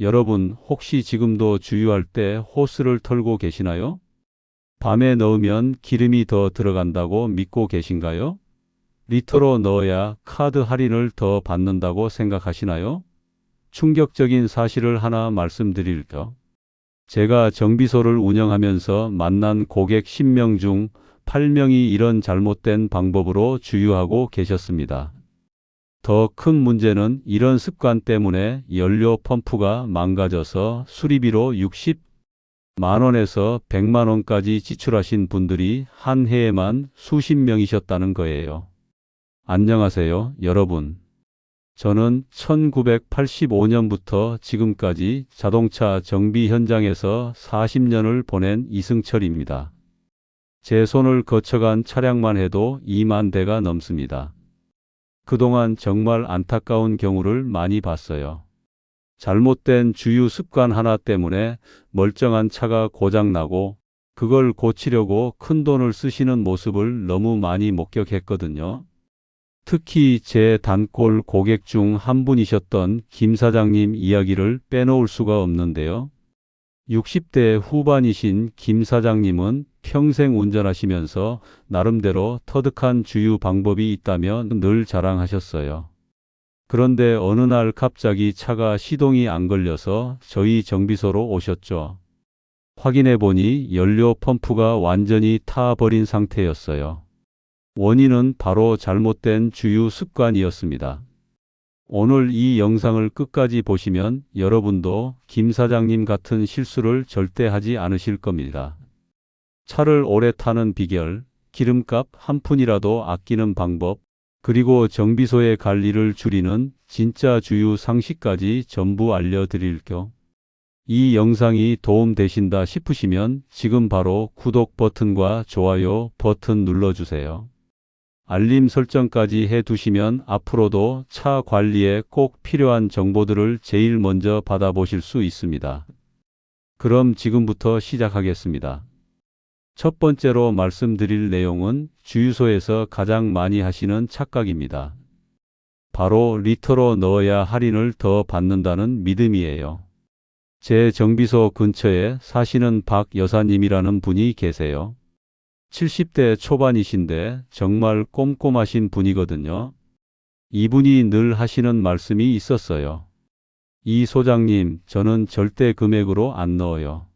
여러분 혹시 지금도 주유할 때 호스를 털고 계시나요? 밤에 넣으면 기름이 더 들어간다고 믿고 계신가요? 리터로 넣어야 카드 할인을 더 받는다고 생각하시나요? 충격적인 사실을 하나 말씀드릴게요. 제가 정비소를 운영하면서 만난 고객 10명 중 8명이 이런 잘못된 방법으로 주유하고 계셨습니다. 더 큰 문제는 이런 습관 때문에 연료 펌프가 망가져서 수리비로 60 만 원에서 100만 원까지 지출하신 분들이 한 해에만 수십 명이셨다는 거예요. 안녕하세요, 여러분. 저는 1985년부터 지금까지 자동차 정비 현장에서 40년을 보낸 이승철입니다. 제 손을 거쳐간 차량만 해도 2만 대가 넘습니다. 그동안 정말 안타까운 경우를 많이 봤어요. 잘못된 주유 습관 하나 때문에 멀쩡한 차가 고장나고 그걸 고치려고 큰 돈을 쓰시는 모습을 너무 많이 목격했거든요. 특히 제 단골 고객 중 한 분이셨던 김 사장님 이야기를 빼놓을 수가 없는데요. 60대 후반이신 김 사장님은 평생 운전하시면서 나름대로 터득한 주유 방법이 있다며 늘 자랑하셨어요. 그런데 어느 날 갑자기 차가 시동이 안 걸려서 저희 정비소로 오셨죠. 확인해 보니 연료 펌프가 완전히 타버린 상태였어요. 원인은 바로 잘못된 주유 습관이었습니다. 오늘 이 영상을 끝까지 보시면 여러분도 김 사장님 같은 실수를 절대 하지 않으실 겁니다. 차를 오래 타는 비결, 기름값 한 푼이라도 아끼는 방법, 그리고 정비소의 관리를 줄이는 진짜 주유 상식까지 전부 알려드릴게요. 이 영상이 도움되신다 싶으시면 지금 바로 구독 버튼과 좋아요 버튼 눌러주세요. 알림 설정까지 해 두시면 앞으로도 차 관리에 꼭 필요한 정보들을 제일 먼저 받아보실 수 있습니다. 그럼 지금부터 시작하겠습니다. 첫 번째로 말씀드릴 내용은 주유소에서 가장 많이 하시는 착각입니다. 바로 리터로 넣어야 할인을 더 받는다는 믿음이에요. 제 정비소 근처에 사시는 박 여사님이라는 분이 계세요. 70대 초반이신데 정말 꼼꼼하신 분이거든요. 이분이 늘 하시는 말씀이 있었어요. 이 소장님, 저는 절대 금액으로 안 넣어요.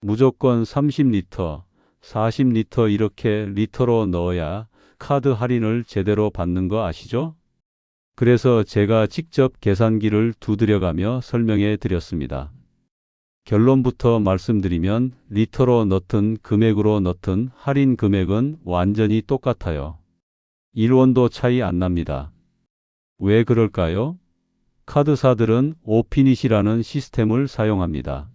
무조건 30리터, 40리터 이렇게 리터로 넣어야 카드 할인을 제대로 받는 거 아시죠? 그래서 제가 직접 계산기를 두드려가며 설명해 드렸습니다. 결론부터 말씀드리면 리터로 넣든 금액으로 넣든 할인 금액은 완전히 똑같아요. 1원도 차이 안 납니다. 왜 그럴까요? 카드사들은 오피닛이라는 시스템을 사용합니다.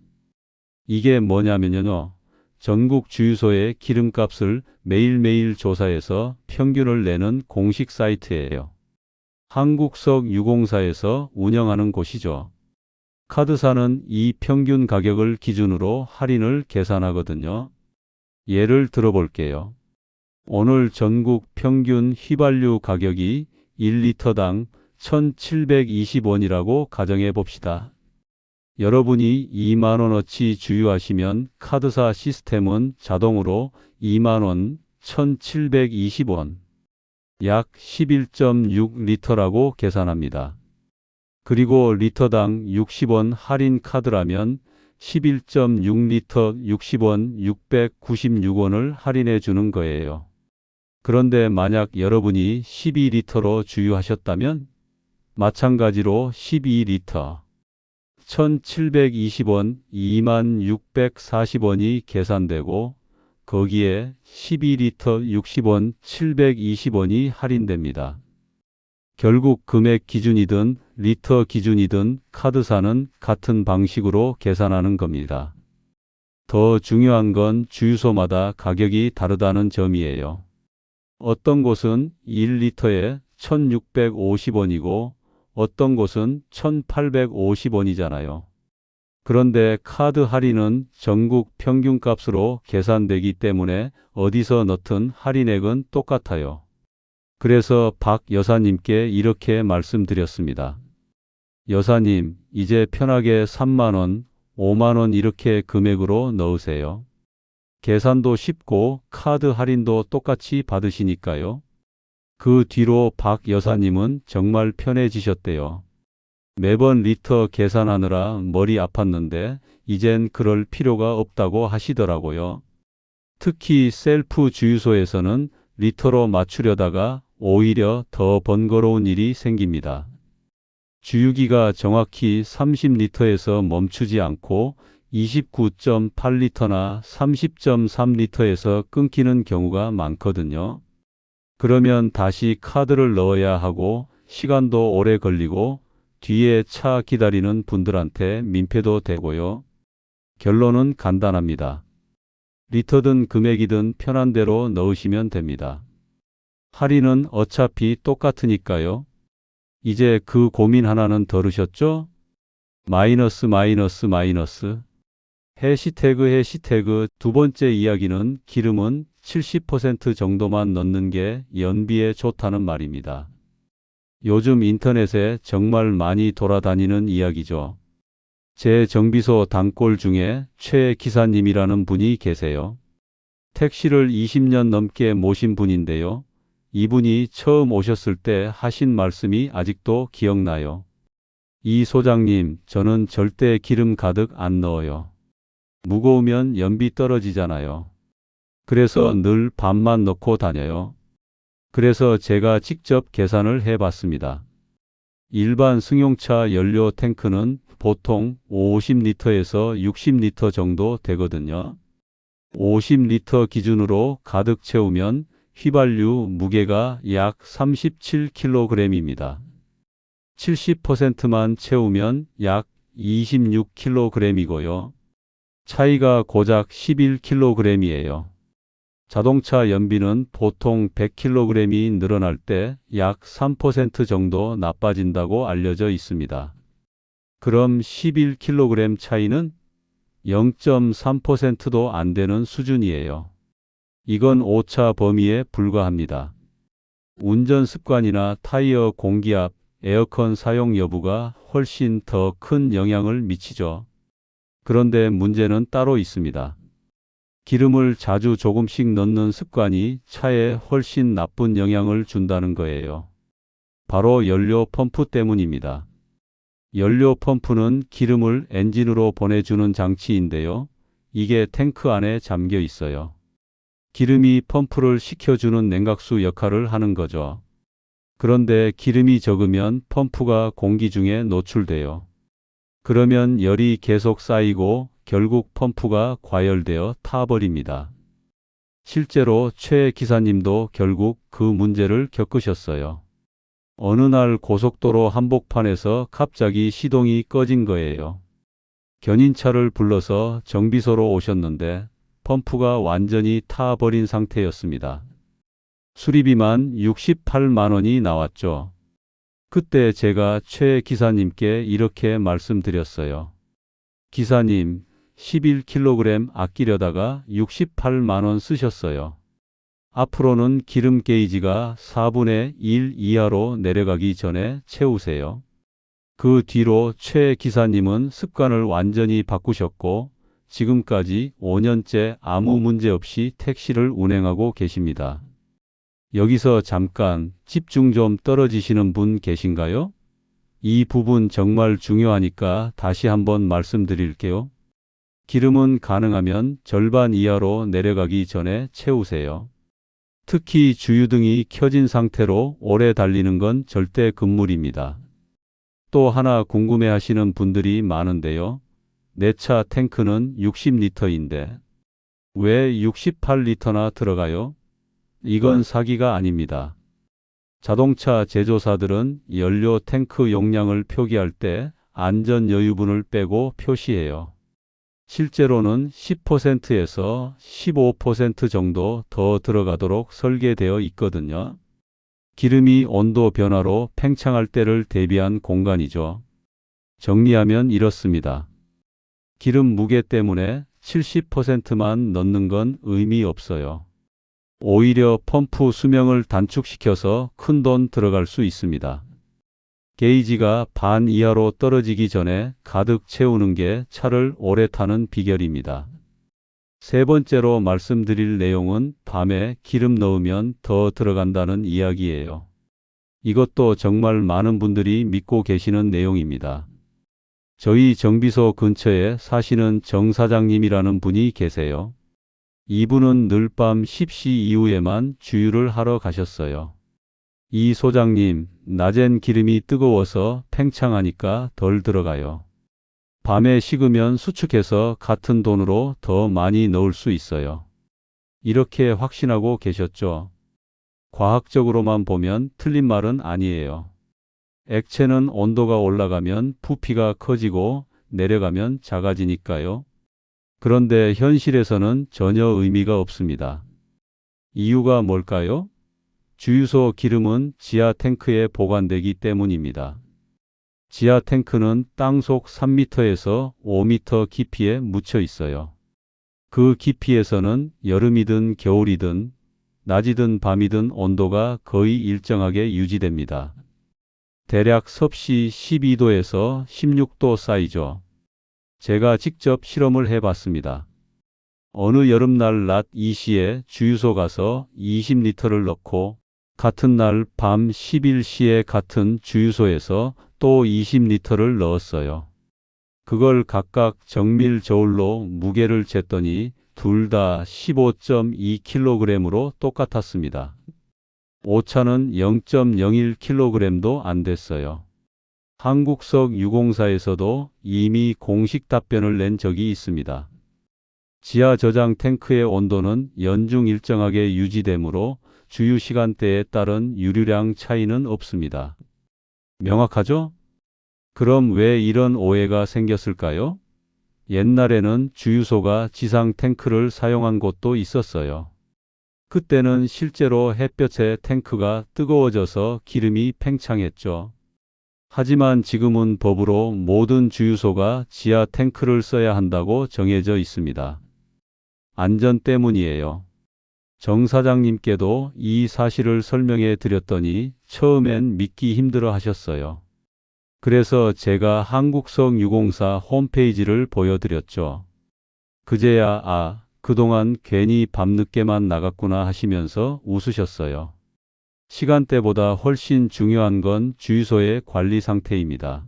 이게 뭐냐면요. 전국 주유소의 기름값을 매일매일 조사해서 평균을 내는 공식 사이트예요. 한국석 유공사에서 운영하는 곳이죠. 카드사는 이 평균 가격을 기준으로 할인을 계산하거든요. 예를 들어 볼게요. 오늘 전국 평균 휘발유 가격이 1리터당 1720원이라고 가정해 봅시다. 여러분이 2만원어치 주유하시면 카드사 시스템은 자동으로 2만원 1720원 약 11.6리터라고 계산합니다. 그리고 리터당 60원 할인 카드라면 11.6리터 60원 696원을 할인해 주는 거예요. 그런데 만약 여러분이 12리터로 주유하셨다면 마찬가지로 12리터 1720원 2640원이 계산되고 거기에 12리터 60원 720원이 할인됩니다. 결국 금액 기준이든 리터 기준이든 카드사는 같은 방식으로 계산하는 겁니다. 더 중요한 건 주유소마다 가격이 다르다는 점이에요. 어떤 곳은 1리터에 1650원이고 어떤 곳은 1850원이잖아요. 그런데 카드 할인은 전국 평균값으로 계산되기 때문에 어디서 넣든 할인액은 똑같아요. 그래서 박 여사님께 이렇게 말씀드렸습니다. 여사님, 이제 편하게 3만원, 5만원 이렇게 금액으로 넣으세요. 계산도 쉽고 카드 할인도 똑같이 받으시니까요. 그 뒤로 박 여사님은 정말 편해지셨대요. 매번 리터 계산하느라 머리 아팠는데 이젠 그럴 필요가 없다고 하시더라고요. 특히 셀프 주유소에서는 리터로 맞추려다가 오히려 더 번거로운 일이 생깁니다. 주유기가 정확히 30리터에서 멈추지 않고 29.8리터나 30.3리터에서 끊기는 경우가 많거든요. 그러면 다시 카드를 넣어야 하고 시간도 오래 걸리고 뒤에 차 기다리는 분들한테 민폐도 되고요. 결론은 간단합니다. 리터든 금액이든 편한 대로 넣으시면 됩니다. 할인은 어차피 똑같으니까요. 이제 그 고민 하나는 덜으셨죠? 마이너스 마이너스 마이너스 해시태그 해시태그 두 번째 이야기는 기름은 70% 정도만 넣는 게 연비에 좋다는 말입니다. 요즘 인터넷에 정말 많이 돌아다니는 이야기죠. 제 정비소 단골 중에 최 기사님이라는 분이 계세요. 택시를 20년 넘게 모신 분인데요. 이분이 처음 오셨을 때 하신 말씀이 아직도 기억나요. 이 소장님, 저는 절대 기름 가득 안 넣어요. 무거우면 연비 떨어지잖아요. 그래서 늘 반만 넣고 다녀요. 그래서 제가 직접 계산을 해 봤습니다. 일반 승용차 연료 탱크는 보통 50리터에서 60리터 정도 되거든요. 50리터 기준으로 가득 채우면 휘발유 무게가 약 37kg입니다. 70%만 채우면 약 26kg이고요. 차이가 고작 11kg이에요. 자동차 연비는 보통 100kg이 늘어날 때 약 3% 정도 나빠진다고 알려져 있습니다. 그럼 11kg 차이는 0.3%도 안 되는 수준이에요. 이건 오차 범위에 불과합니다. 운전 습관이나 타이어 공기압, 에어컨 사용 여부가 훨씬 더 큰 영향을 미치죠. 그런데 문제는 따로 있습니다. 기름을 자주 조금씩 넣는 습관이 차에 훨씬 나쁜 영향을 준다는 거예요. 바로 연료 펌프 때문입니다. 연료 펌프는 기름을 엔진으로 보내주는 장치인데요. 이게 탱크 안에 잠겨 있어요. 기름이 펌프를 식혀주는 냉각수 역할을 하는 거죠. 그런데 기름이 적으면 펌프가 공기 중에 노출돼요. 그러면 열이 계속 쌓이고 결국 펌프가 과열되어 타버립니다. 실제로 최 기사님도 결국 그 문제를 겪으셨어요. 어느 날 고속도로 한복판에서 갑자기 시동이 꺼진 거예요. 견인차를 불러서 정비소로 오셨는데 펌프가 완전히 타버린 상태였습니다. 수리비만 68만 원이 나왔죠. 그때 제가 최 기사님께 이렇게 말씀드렸어요. 기사님, 11kg 아끼려다가 68만 원 쓰셨어요. 앞으로는 기름 게이지가 4분의 1 이하로 내려가기 전에 채우세요. 그 뒤로 최 기사님은 습관을 완전히 바꾸셨고 지금까지 5년째 아무 문제 없이 택시를 운행하고 계십니다. 여기서 잠깐 집중 좀 떨어지시는 분 계신가요? 이 부분 정말 중요하니까 다시 한번 말씀드릴게요. 기름은 가능하면 절반 이하로 내려가기 전에 채우세요. 특히 주유등이 켜진 상태로 오래 달리는 건 절대 금물입니다. 또 하나 궁금해 하시는 분들이 많은데요. 내 차 탱크는 60리터인데 왜 68리터나 들어가요? 이건 사기가 아닙니다. 자동차 제조사들은 연료 탱크 용량을 표기할 때 안전 여유분을 빼고 표시해요. 실제로는 10%에서 15% 정도 더 들어가도록 설계되어 있거든요. 기름이 온도 변화로 팽창할 때를 대비한 공간이죠. 정리하면 이렇습니다. 기름 무게 때문에 70%만 넣는 건 의미 없어요. 오히려 펌프 수명을 단축시켜서 큰 돈 들어갈 수 있습니다. 게이지가 반 이하로 떨어지기 전에 가득 채우는 게 차를 오래 타는 비결입니다. 세 번째로 말씀드릴 내용은 밤에 기름 넣으면 더 들어간다는 이야기예요. 이것도 정말 많은 분들이 믿고 계시는 내용입니다. 저희 정비소 근처에 사시는 정 사장님이라는 분이 계세요. 이분은 늘 밤 10시 이후에만 주유를 하러 가셨어요. 이 소장님, 낮엔 기름이 뜨거워서 팽창하니까 덜 들어가요. 밤에 식으면 수축해서 같은 돈으로 더 많이 넣을 수 있어요. 이렇게 확신하고 계셨죠? 과학적으로만 보면 틀린 말은 아니에요. 액체는 온도가 올라가면 부피가 커지고 내려가면 작아지니까요. 그런데 현실에서는 전혀 의미가 없습니다. 이유가 뭘까요? 주유소 기름은 지하 탱크에 보관되기 때문입니다. 지하 탱크는 땅속 3m에서 5m 깊이에 묻혀 있어요. 그 깊이에서는 여름이든 겨울이든 낮이든 밤이든 온도가 거의 일정하게 유지됩니다. 대략 섭씨 12도에서 16도 사이죠. 제가 직접 실험을 해봤습니다. 어느 여름날 낮 2시에 주유소 가서 20리터를 넣고 같은 날 밤 11시에 같은 주유소에서 또 20리터를 넣었어요. 그걸 각각 정밀 저울로 무게를 쟀더니 둘 다 15.2kg으로 똑같았습니다. 오차는 0.01kg도 안 됐어요. 한국석 유공사에서도 이미 공식 답변을 낸 적이 있습니다. 지하 저장 탱크의 온도는 연중 일정하게 유지되므로 주유 시간대에 따른 유류량 차이는 없습니다. 명확하죠? 그럼 왜 이런 오해가 생겼을까요? 옛날에는 주유소가 지상 탱크를 사용한 곳도 있었어요. 그때는 실제로 햇볕에 탱크가 뜨거워져서 기름이 팽창했죠. 하지만 지금은 법으로 모든 주유소가 지하 탱크를 써야 한다고 정해져 있습니다. 안전 때문이에요. 정 사장님께도 이 사실을 설명해 드렸더니 처음엔 믿기 힘들어 하셨어요. 그래서 제가 한국성 유공사 홈페이지를 보여드렸죠. 그제야 아, 그동안 괜히 밤늦게만 나갔구나 하시면서 웃으셨어요. 시간대보다 훨씬 중요한 건 주유소의 관리 상태입니다.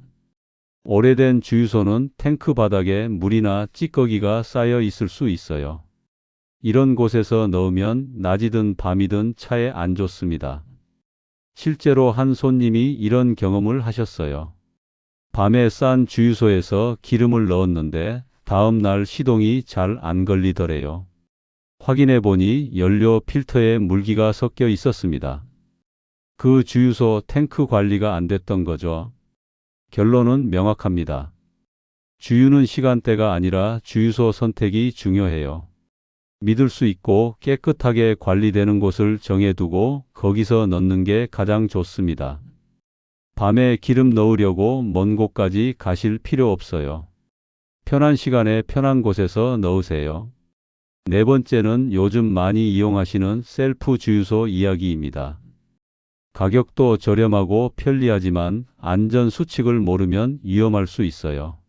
오래된 주유소는 탱크 바닥에 물이나 찌꺼기가 쌓여 있을 수 있어요. 이런 곳에서 넣으면 낮이든 밤이든 차에 안 좋습니다. 실제로 한 손님이 이런 경험을 하셨어요. 밤에 싼 주유소에서 기름을 넣었는데 다음 날 시동이 잘 안 걸리더래요. 확인해 보니 연료 필터에 물기가 섞여 있었습니다. 그 주유소 탱크 관리가 안 됐던 거죠. 결론은 명확합니다. 주유는 시간대가 아니라 주유소 선택이 중요해요. 믿을 수 있고 깨끗하게 관리되는 곳을 정해두고 거기서 넣는 게 가장 좋습니다. 밤에 기름 넣으려고 먼 곳까지 가실 필요 없어요. 편한 시간에 편한 곳에서 넣으세요. 네 번째는 요즘 많이 이용하시는 셀프 주유소 이야기입니다. 가격도 저렴하고 편리하지만 안전 수칙을 모르면 위험할 수 있어요.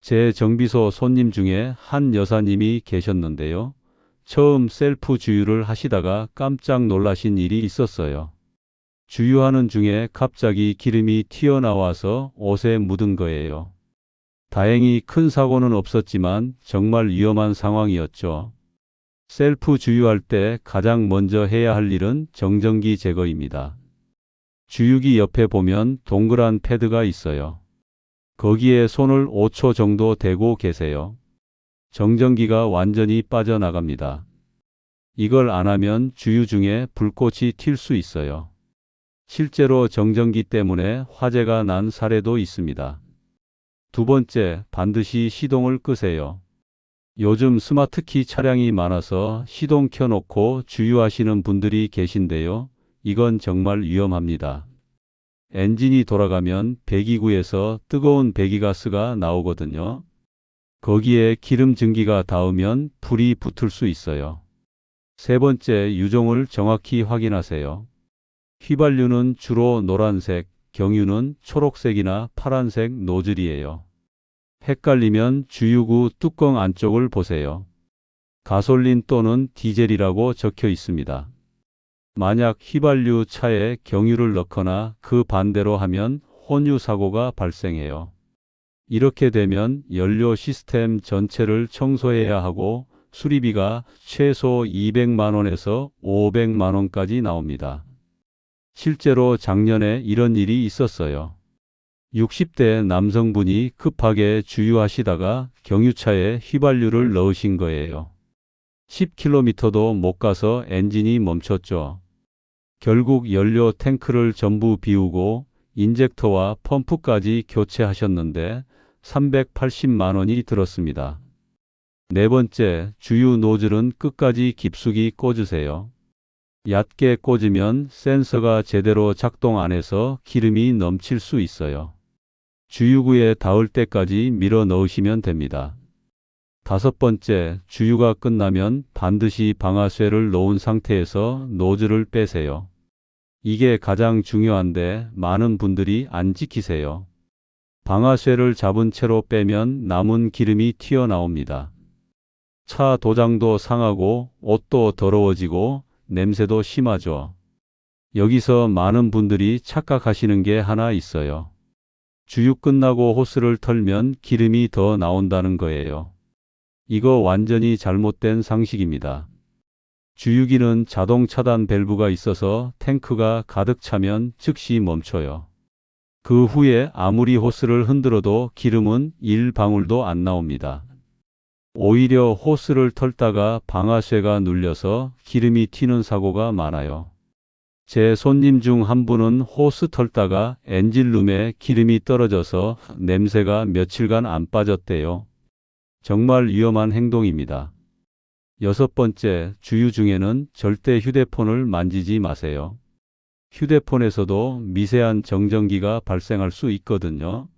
제 정비소 손님 중에 한 여사님이 계셨는데요. 처음 셀프 주유를 하시다가 깜짝 놀라신 일이 있었어요. 주유하는 중에 갑자기 기름이 튀어나와서 옷에 묻은 거예요. 다행히 큰 사고는 없었지만 정말 위험한 상황이었죠. 셀프 주유할 때 가장 먼저 해야 할 일은 정전기 제거입니다. 주유기 옆에 보면 동그란 패드가 있어요. 거기에 손을 5초 정도 대고 계세요. 정전기가 완전히 빠져나갑니다. 이걸 안 하면 주유 중에 불꽃이 튈 수 있어요. 실제로 정전기 때문에 화재가 난 사례도 있습니다. 두 번째, 반드시 시동을 끄세요. 요즘 스마트키 차량이 많아서 시동 켜놓고 주유하시는 분들이 계신데요. 이건 정말 위험합니다. 엔진이 돌아가면 배기구에서 뜨거운 배기가스가 나오거든요. 거기에 기름 증기가 닿으면 불이 붙을 수 있어요. 세 번째, 유종을 정확히 확인하세요. 휘발유는 주로 노란색, 경유는 초록색이나 파란색 노즐이에요. 헷갈리면 주유구 뚜껑 안쪽을 보세요. 가솔린 또는 디젤이라고 적혀 있습니다. 만약 휘발유 차에 경유를 넣거나 그 반대로 하면 혼유 사고가 발생해요. 이렇게 되면 연료 시스템 전체를 청소해야 하고 수리비가 최소 200만 원에서 500만 원까지 나옵니다. 실제로 작년에 이런 일이 있었어요. 60대 남성분이 급하게 주유하시다가 경유차에 휘발유를 넣으신 거예요. 10km도 못 가서 엔진이 멈췄죠. 결국 연료 탱크를 전부 비우고 인젝터와 펌프까지 교체하셨는데 380만 원이 들었습니다. 네 번째, 주유 노즐은 끝까지 깊숙이 꽂으세요. 얕게 꽂으면 센서가 제대로 작동 안 해서 기름이 넘칠 수 있어요. 주유구에 닿을 때까지 밀어 넣으시면 됩니다. 다섯 번째, 주유가 끝나면 반드시 방아쇠를 놓은 상태에서 노즐을 빼세요. 이게 가장 중요한데 많은 분들이 안 지키세요. 방아쇠를 잡은 채로 빼면 남은 기름이 튀어나옵니다. 차 도장도 상하고 옷도 더러워지고 냄새도 심하죠. 여기서 많은 분들이 착각하시는 게 하나 있어요. 주유 끝나고 호스를 털면 기름이 더 나온다는 거예요. 이거 완전히 잘못된 상식입니다. 주유기는 자동 차단 밸브가 있어서 탱크가 가득 차면 즉시 멈춰요. 그 후에 아무리 호스를 흔들어도 기름은 1방울도 안 나옵니다. 오히려 호스를 털다가 방아쇠가 눌려서 기름이 튀는 사고가 많아요. 제 손님 중 한 분은 호스 털다가 엔진룸에 기름이 떨어져서 냄새가 며칠간 안 빠졌대요. 정말 위험한 행동입니다. 여섯 번째, 주유 중에는 절대 휴대폰을 만지지 마세요. 휴대폰에서도 미세한 정전기가 발생할 수 있거든요.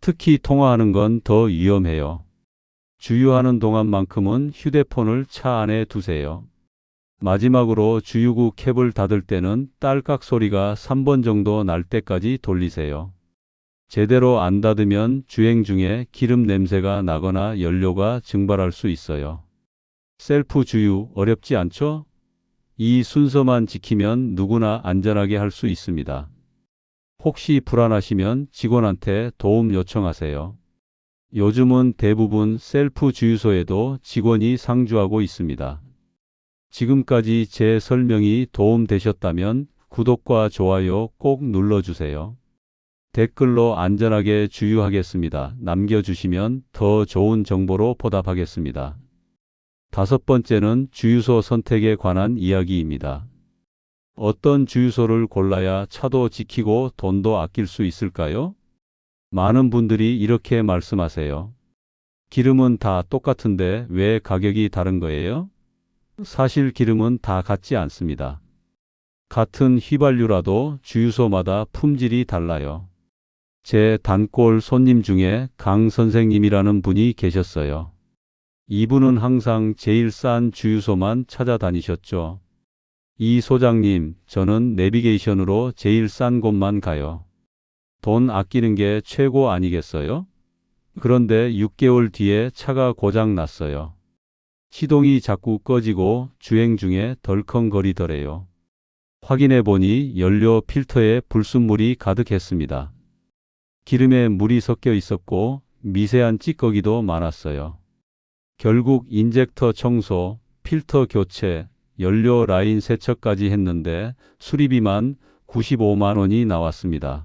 특히 통화하는 건 더 위험해요. 주유하는 동안만큼은 휴대폰을 차 안에 두세요. 마지막으로 주유구 캡을 닫을 때는 딸깍 소리가 3번 정도 날 때까지 돌리세요. 제대로 안 닫으면 주행 중에 기름 냄새가 나거나 연료가 증발할 수 있어요. 셀프 주유 어렵지 않죠? 이 순서만 지키면 누구나 안전하게 할 수 있습니다. 혹시 불안하시면 직원한테 도움 요청하세요. 요즘은 대부분 셀프 주유소에도 직원이 상주하고 있습니다. 지금까지 제 설명이 도움되셨다면 구독과 좋아요 꼭 눌러주세요. 댓글로 안전하게 주유하겠습니다. 남겨주시면 더 좋은 정보로 보답하겠습니다. 다섯 번째는 주유소 선택에 관한 이야기입니다. 어떤 주유소를 골라야 차도 지키고 돈도 아낄 수 있을까요? 많은 분들이 이렇게 말씀하세요. 기름은 다 똑같은데 왜 가격이 다른 거예요? 사실 기름은 다 같지 않습니다. 같은 휘발유라도 주유소마다 품질이 달라요. 제 단골 손님 중에 강 선생님이라는 분이 계셨어요. 이분은 항상 제일 싼 주유소만 찾아다니셨죠. 이 소장님, 저는 내비게이션으로 제일 싼 곳만 가요. 돈 아끼는 게 최고 아니겠어요? 그런데 6개월 뒤에 차가 고장 났어요. 시동이 자꾸 꺼지고 주행 중에 덜컹거리더래요. 확인해 보니 연료 필터에 불순물이 가득했습니다. 기름에 물이 섞여 있었고 미세한 찌꺼기도 많았어요. 결국 인젝터 청소, 필터 교체, 연료 라인 세척까지 했는데 수리비만 95만 원이 나왔습니다.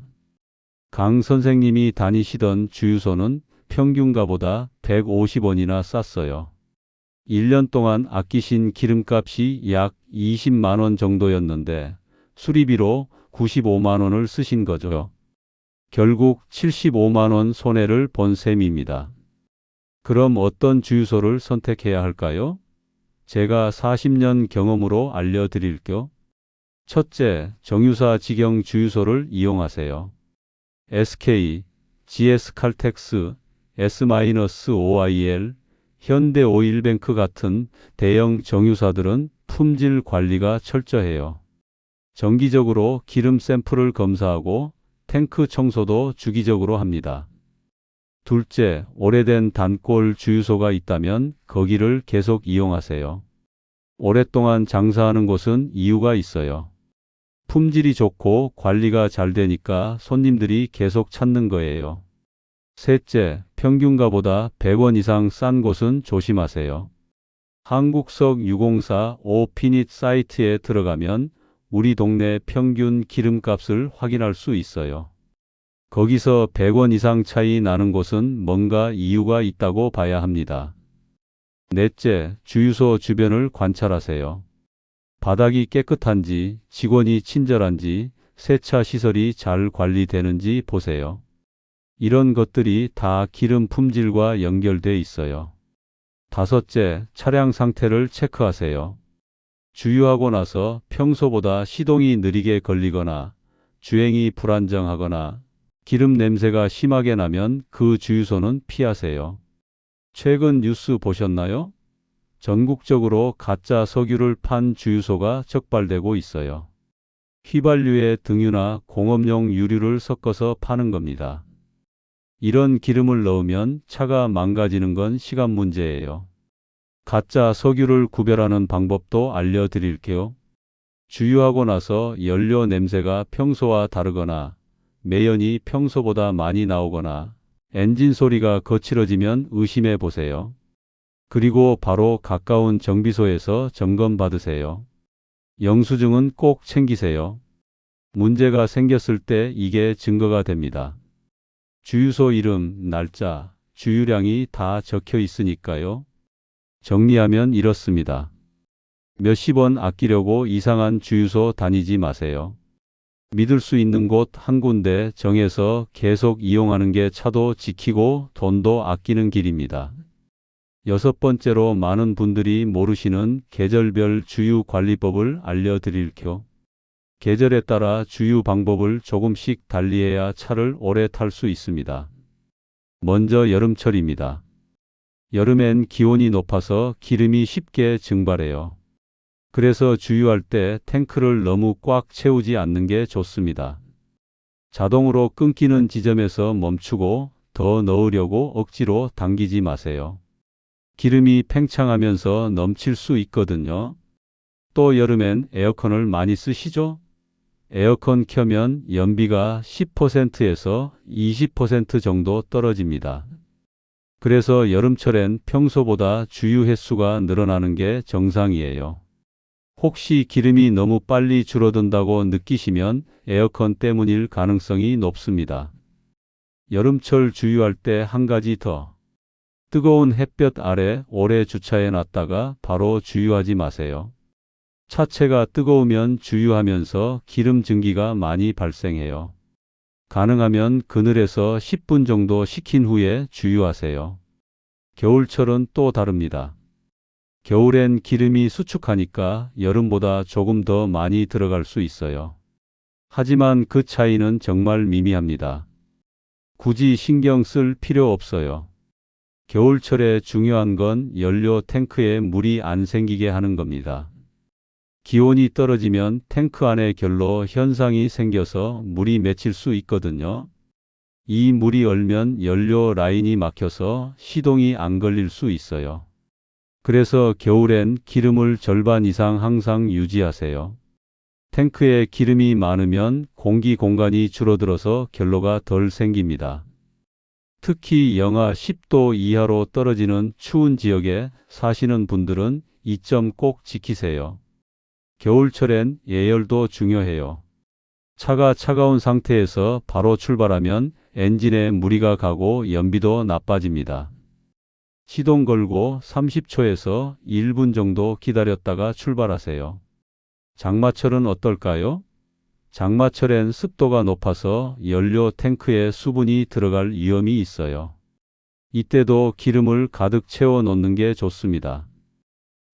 강 선생님이 다니시던 주유소는 평균가보다 150원이나 쌌어요. 1년 동안 아끼신 기름값이 약 20만 원 정도였는데 수리비로 95만 원을 쓰신 거죠. 결국 75만 원 손해를 본 셈입니다. 그럼 어떤 주유소를 선택해야 할까요? 제가 40년 경험으로 알려드릴게요. 첫째, 정유사 직영 주유소를 이용하세요. SK, GS 칼텍스, S-OIL, 현대오일뱅크 같은 대형 정유사들은 품질 관리가 철저해요. 정기적으로 기름 샘플을 검사하고 탱크 청소도 주기적으로 합니다. 둘째, 오래된 단골 주유소가 있다면 거기를 계속 이용하세요. 오랫동안 장사하는 곳은 이유가 있어요. 품질이 좋고 관리가 잘 되니까 손님들이 계속 찾는 거예요. 셋째, 평균가보다 100원 이상 싼 곳은 조심하세요. 한국석 604 오피닛 사이트에 들어가면 우리 동네 평균 기름값을 확인할 수 있어요. 거기서 100원 이상 차이 나는 곳은 뭔가 이유가 있다고 봐야 합니다. 넷째, 주유소 주변을 관찰하세요. 바닥이 깨끗한지, 직원이 친절한지, 세차 시설이 잘 관리되는지 보세요. 이런 것들이 다 기름 품질과 연결돼 있어요. 다섯째, 차량 상태를 체크하세요. 주유하고 나서 평소보다 시동이 느리게 걸리거나 주행이 불안정하거나 기름 냄새가 심하게 나면 그 주유소는 피하세요. 최근 뉴스 보셨나요? 전국적으로 가짜 석유를 판 주유소가 적발되고 있어요. 휘발유에 등유나 공업용 유류를 섞어서 파는 겁니다. 이런 기름을 넣으면 차가 망가지는 건 시간 문제예요. 가짜 석유를 구별하는 방법도 알려드릴게요. 주유하고 나서 연료 냄새가 평소와 다르거나 매연이 평소보다 많이 나오거나 엔진 소리가 거칠어지면 의심해 보세요. 그리고 바로 가까운 정비소에서 점검 받으세요. 영수증은 꼭 챙기세요. 문제가 생겼을 때 이게 증거가 됩니다. 주유소 이름, 날짜, 주유량이 다 적혀 있으니까요. 정리하면 이렇습니다. 몇십 원 아끼려고 이상한 주유소 다니지 마세요. 믿을 수 있는 곳 한 군데 정해서 계속 이용하는 게 차도 지키고 돈도 아끼는 길입니다. 여섯 번째로 많은 분들이 모르시는 계절별 주유 관리법을 알려드릴게요. 계절에 따라 주유 방법을 조금씩 달리해야 차를 오래 탈 수 있습니다. 먼저 여름철입니다. 여름엔 기온이 높아서 기름이 쉽게 증발해요. 그래서 주유할 때 탱크를 너무 꽉 채우지 않는 게 좋습니다. 자동으로 끊기는 지점에서 멈추고 더 넣으려고 억지로 당기지 마세요. 기름이 팽창하면서 넘칠 수 있거든요. 또 여름엔 에어컨을 많이 쓰시죠? 에어컨 켜면 연비가 10%에서 20% 정도 떨어집니다. 그래서 여름철엔 평소보다 주유 횟수가 늘어나는 게 정상이에요. 혹시 기름이 너무 빨리 줄어든다고 느끼시면 에어컨 때문일 가능성이 높습니다. 여름철 주유할 때 한 가지 더. 뜨거운 햇볕 아래 오래 주차해 놨다가 바로 주유하지 마세요. 차체가 뜨거우면 주유하면서 기름 증기가 많이 발생해요. 가능하면 그늘에서 10분 정도 식힌 후에 주유하세요. 겨울철은 또 다릅니다. 겨울엔 기름이 수축하니까 여름보다 조금 더 많이 들어갈 수 있어요. 하지만 그 차이는 정말 미미합니다. 굳이 신경 쓸 필요 없어요. 겨울철에 중요한 건 연료 탱크에 물이 안 생기게 하는 겁니다. 기온이 떨어지면 탱크 안에 결로 현상이 생겨서 물이 맺힐 수 있거든요. 이 물이 얼면 연료 라인이 막혀서 시동이 안 걸릴 수 있어요. 그래서 겨울엔 기름을 절반 이상 항상 유지하세요. 탱크에 기름이 많으면 공기 공간이 줄어들어서 결로가 덜 생깁니다. 특히 영하 10도 이하로 떨어지는 추운 지역에 사시는 분들은 이 점 꼭 지키세요. 겨울철엔 예열도 중요해요. 차가 차가운 상태에서 바로 출발하면 엔진에 무리가 가고 연비도 나빠집니다. 시동 걸고 30초에서 1분 정도 기다렸다가 출발하세요. 장마철은 어떨까요? 장마철엔 습도가 높아서 연료 탱크에 수분이 들어갈 위험이 있어요. 이때도 기름을 가득 채워 놓는 게 좋습니다.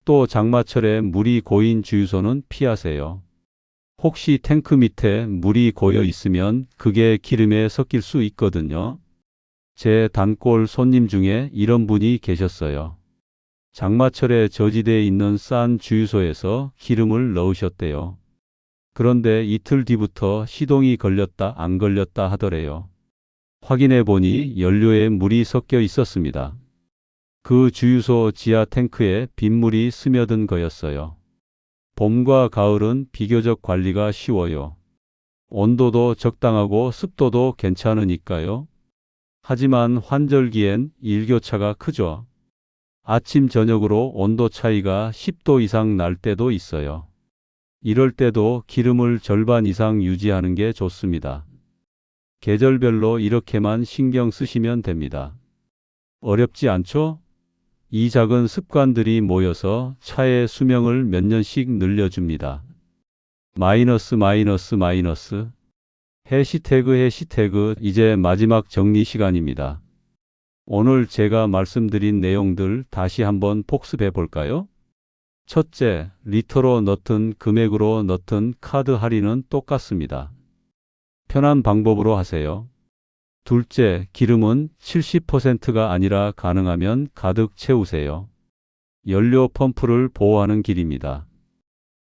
또 장마철에 물이 고인 주유소는 피하세요. 혹시 탱크 밑에 물이 고여 있으면 그게 기름에 섞일 수 있거든요. 제 단골 손님 중에 이런 분이 계셨어요. 장마철에 저지대에 있는 싼 주유소에서 기름을 넣으셨대요. 그런데 이틀 뒤부터 시동이 걸렸다 안 걸렸다 하더래요. 확인해 보니 연료에 물이 섞여 있었습니다. 그 주유소 지하 탱크에 빗물이 스며든 거였어요. 봄과 가을은 비교적 관리가 쉬워요. 온도도 적당하고 습도도 괜찮으니까요. 하지만 환절기엔 일교차가 크죠. 아침 저녁으로 온도 차이가 10도 이상 날 때도 있어요. 이럴 때도 기름을 절반 이상 유지하는 게 좋습니다. 계절별로 이렇게만 신경 쓰시면 됩니다. 어렵지 않죠? 이 작은 습관들이 모여서 차의 수명을 몇 년씩 늘려줍니다. 마이너스 마이너스 마이너스 해시태그 해시태그 이제 마지막 정리 시간입니다. 오늘 제가 말씀드린 내용들 다시 한번 복습해 볼까요? 첫째, 리터로 넣든 금액으로 넣든 카드 할인은 똑같습니다. 편한 방법으로 하세요. 둘째, 기름은 70%가 아니라 가능하면 가득 채우세요. 연료 펌프를 보호하는 길입니다.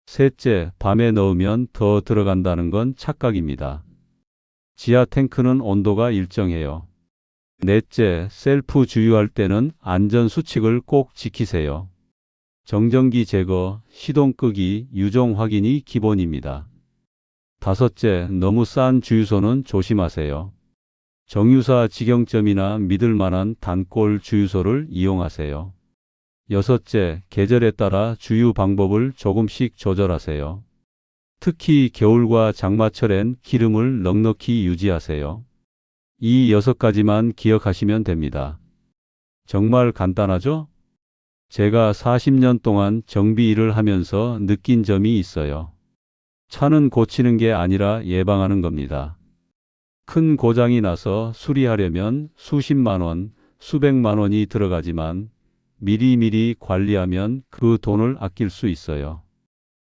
셋째, 밤에 넣으면 더 들어간다는 건 착각입니다. 지하 탱크는 온도가 일정해요. 넷째, 셀프 주유할 때는 안전 수칙을 꼭 지키세요. 정전기 제거, 시동 끄기, 유종 확인이 기본입니다. 다섯째, 너무 싼 주유소는 조심하세요. 정유사 직영점이나 믿을 만한 단골 주유소를 이용하세요. 여섯째, 계절에 따라 주유 방법을 조금씩 조절하세요. 특히 겨울과 장마철엔 기름을 넉넉히 유지하세요. 이 여섯 가지만 기억하시면 됩니다. 정말 간단하죠? 제가 40년 동안 정비 일을 하면서 느낀 점이 있어요. 차는 고치는 게 아니라 예방하는 겁니다. 큰 고장이 나서 수리하려면 수십만 원, 수백만 원이 들어가지만 미리미리 관리하면 그 돈을 아낄 수 있어요.